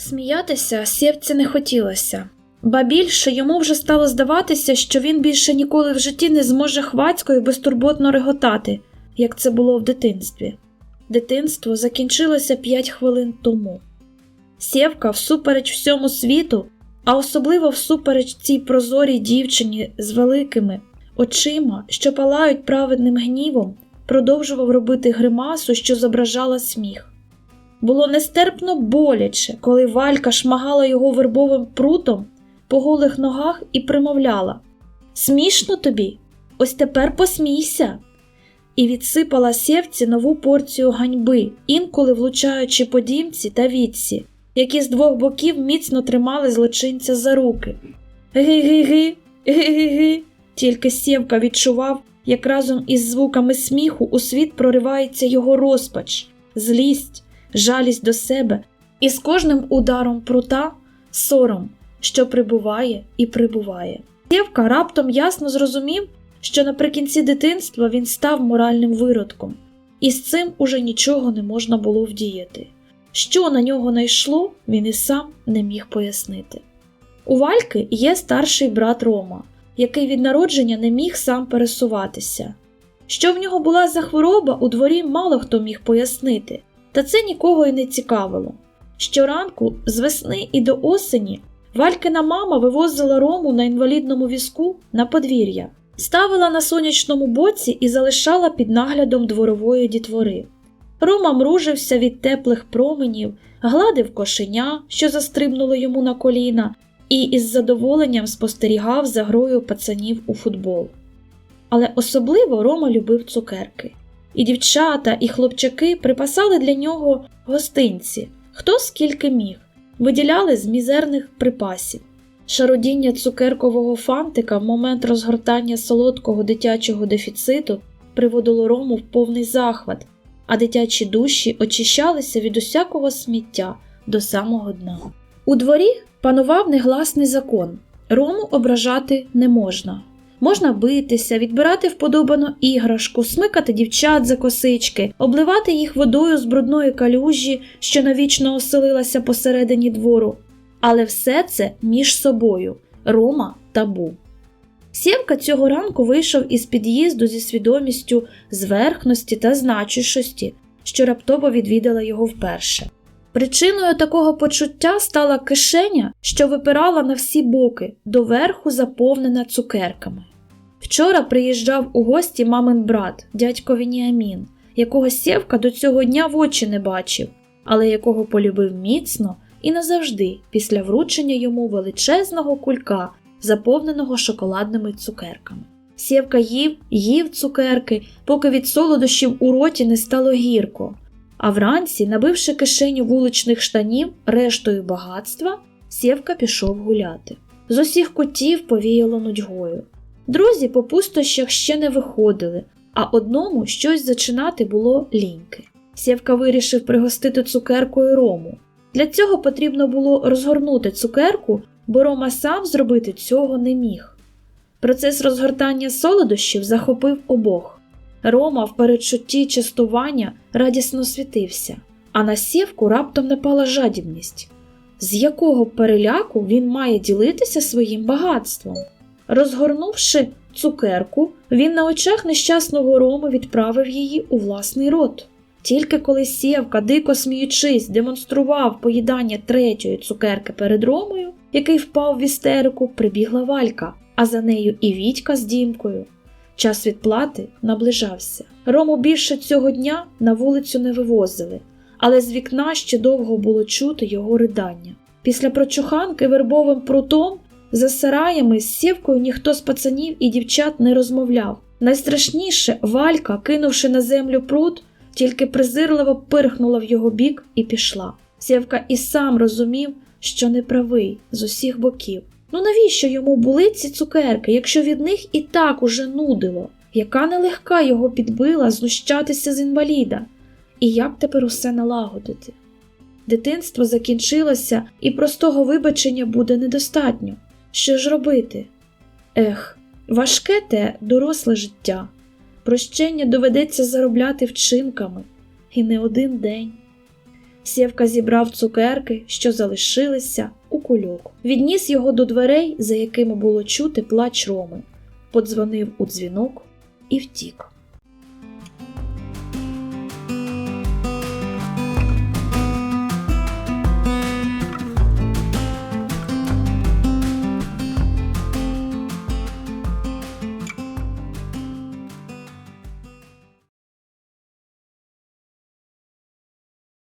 Сміятися сєвці не хотілося, ба більше йому вже стало здаватися, що він більше ніколи в житті не зможе хвацько безтурботно реготати, як це було в дитинстві. Дитинство закінчилося п'ять хвилин тому. Сєвка, всупереч всьому світу, а особливо всупереч цій прозорій дівчині з великими очима, що палають праведним гнівом, продовжував робити гримасу, що зображала сміх. Було нестерпно боляче, коли Валька шмагала його вербовим прутом по голих ногах і примовляла Смішно тобі? Ось тепер посмійся. І відсипала сєвці нову порцію ганьби, інколи влучаючи по дімці та вітці, які з двох боків міцно тримали злочинця за руки. Ги-ги-ги, ги-ги-ги. Тільки Сєвка відчував, як разом із звуками сміху у світ проривається його розпач, злість, жалість до себе, і з кожним ударом прута сором, що прибуває і прибуває. Сєвка раптом ясно зрозумів, що наприкінці дитинства він став моральним виродком, і з цим уже нічого не можна було вдіяти. Що на нього найшло, він і сам не міг пояснити. У Вальки є старший брат Рома, який від народження не міг сам пересуватися. Що в нього була за хвороба, у дворі мало хто міг пояснити, та це нікого й не цікавило. Щоранку, з весни і до осені, Валькина мама вивозила Рому на інвалідному візку на подвір'я, ставила на сонячному боці і залишала під наглядом дворової дітвори. Рома мружився від теплих променів, гладив кошеня, що застрибнуло йому на коліна, і із задоволенням спостерігав за грою пацанів у футбол. Але особливо Рома любив цукерки. І дівчата, і хлопчаки припасали для нього гостинці, хто скільки міг, виділяли з мізерних припасів. Шародіння цукеркового фантика в момент розгортання солодкого дитячого дефіциту приводило Рому в повний захват, а дитячі душі очищалися від усякого сміття до самого дна. У дворі панував негласний закон Рому ображати не можна. Можна битися, відбирати вподобану іграшку, смикати дівчат за косички, обливати їх водою з брудної калюжі, що навічно оселилася посередині двору. Але все це між собою Рома табу. Сєвка цього ранку вийшов із під'їзду зі свідомістю зверхності та значущості, що раптово відвідала його вперше. Причиною такого почуття стала кишеня, що випирала на всі боки, доверху заповнена цукерками. Вчора приїжджав у гості мамин брат, дядько Веніамін, якого Сєвка до цього дня в очі не бачив, але якого полюбив міцно і назавжди після вручення йому величезного кулька, заповненого шоколадними цукерками. Сєвка їв, їв цукерки, поки від солодощів у роті не стало гірко. А вранці, набивши кишеню вуличних штанів рештою багатства, Сєвка пішов гуляти. З усіх кутів повіяло нудьгою. Друзі по пустощах ще не виходили, а одному щось зачинати було ліньки. Сєвка вирішив пригостити цукеркою рому. Для цього потрібно було розгорнути цукерку, бо Рома сам зробити цього не міг. Процес розгортання солодощів захопив обох. Рома в передчутті частування радісно світився, а на сєвку раптом напала жадібність. З якого переляку він має ділитися своїм багатством? Розгорнувши цукерку, він на очах нещасного Роми відправив її у власний рот. Тільки коли сєвка, дико сміючись, демонстрував поїдання третьої цукерки перед Ромою, який впав в істерику, прибігла Валька, а за нею і Вітька з дімкою. Час відплати наближався. Рому більше цього дня на вулицю не вивозили, але з вікна ще довго було чути його ридання. Після прочуханки вербовим прутом за сараями з сівкою ніхто з пацанів і дівчат не розмовляв. Найстрашніше Валька, кинувши на землю прут, тільки презирливо пирхнула в його бік і пішла. Сєвка і сам розумів, що не правий з усіх боків. Ну навіщо йому були ці цукерки, якщо від них і так уже нудило? Яка нелегка його підбила знущатися з інваліда? І як тепер усе налагодити? Дитинство закінчилося, і простого вибачення буде недостатньо. Що ж робити? Ех, важке те доросле життя. Прощення доведеться заробляти вчинками, і не один день. Сєвка зібрав цукерки, що залишилися, у кульок. Відніс його до дверей, за якими було чути плач Роми, подзвонив у дзвінок і втік.